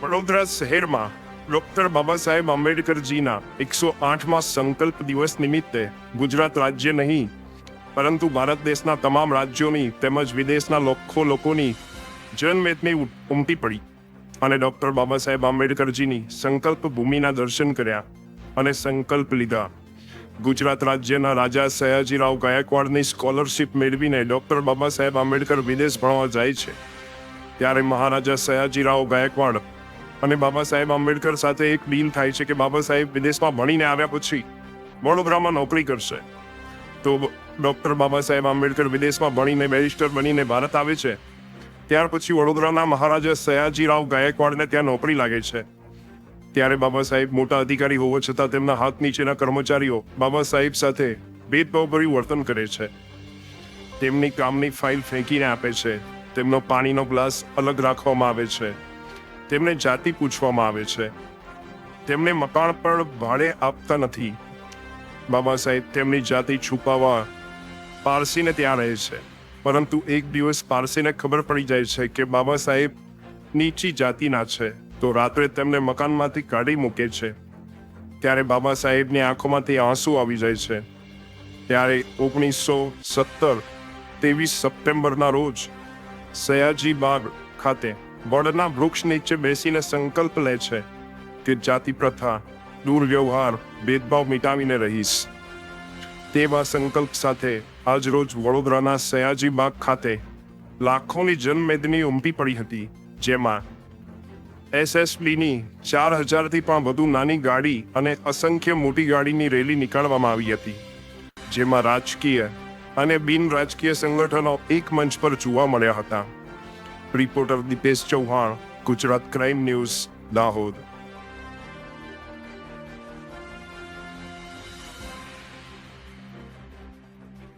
વડોદરા શહેરમાં ડોક્ટર બાબા સાહેબ આંબેડકરજીના એકસો આઠમાં સંકલ્પ દિવસ નિમિત્તે ગુજરાત રાજ્ય નહીં, પરંતુ ભારત દેશના તમામ રાજ્યોની તેમજ વિદેશના લાખો લોકોની જનમેદની ઉમટી પડી અને ડોક્ટર બાબા સાહેબ આંબેડકરજીની સંકલ્પ ભૂમિના દર્શન કર્યા અને સંકલ્પ લીધા. ગુજરાત રાજ્યના રાજા સયાજીરાવ ગાયકવાડની સ્કોલરશિપ મેળવીને ડોક્ટર બાબા સાહેબ આંબેડકર વિદેશ ભણવા જાય છે. ત્યારે મહારાજા સયાજીરાવ ગાયકવાડ અને બાબા સાહેબ આંબેડકર સાથે એક ડીલ થાય છે કે બાબા સાહેબ વિદેશમાં ભણીને આવ્યા પછી વડોદરામાં નોકરી કરશે. તો ડૉક્ટર બાબા સાહેબ આંબેડકર વિદેશમાં ભણીને, બેરિસ્ટર બનીને ભારત આવે છે. ત્યાર પછી વડોદરાના મહારાજા સયાજીરાવ ગાયકવાડને ત્યાં નોકરી લાગે છે. ત્યારે બાબા સાહેબ મોટા અધિકારી હોવા છતાં તેમના હાથ નીચેના કર્મચારીઓ બાબા સાહેબ સાથે ભેદભાવભર્યું વર્તન કરે છે. તેમની કામની ફાઇલ ફેંકીને આપે છે. તેમનો પાણીનો ગ્લાસ અલગ રાખવામાં આવે છે. તેમને જાતિ પૂછવામાં આવે છે. તેમને મકાન પણ ભાડે આપતા નથી. બાબા સાહેબ, તેમની જાતિ છુપાવવા પારસીને ત્યાં રહે છે. પરંતુ એક દિવસ પારસીને ખબર પડી જાય છે કે બાબા સાહેબ નીચી જાતિના છે, તો રાત્રે તેમને મકાનમાંથી કાઢી મૂકે છે. ત્યારે બાબા સાહેબની આંખોમાંથી આંસુ આવી જાય છે. ત્યારે ઓગણીસો સત્તર, ત્રેવીસ સપ્ટેમ્બરના રોજ સયાજી બાગ ખાતે વડના વૃક્ષ નીચે બેસીને સંકલ્પ લે છે કે જાતિ પ્રથા, દુર્વ્યવહાર, ભેદભાવ મિટાવીને રહીશ. તેવા સંકલ્પ સાથે આજ રોજ વડોદરાના સયાજી બાગ ખાતે લાખોની જનમેદની ઉમટી પડી હતી, જેમાં એસએસબીની ચાર હજારથી પણ વધુ નાની ગાડી અને અસંખ્ય મોટી ગાડીની રેલી નીકાળવામાં આવી હતી, જેમાં રાજકીય અને બિન રાજકીય સંગઠનો એક મંચ પર જોવા મળ્યા હતા. Reporter Dipesh Chauhan Gujarat crime news Dahod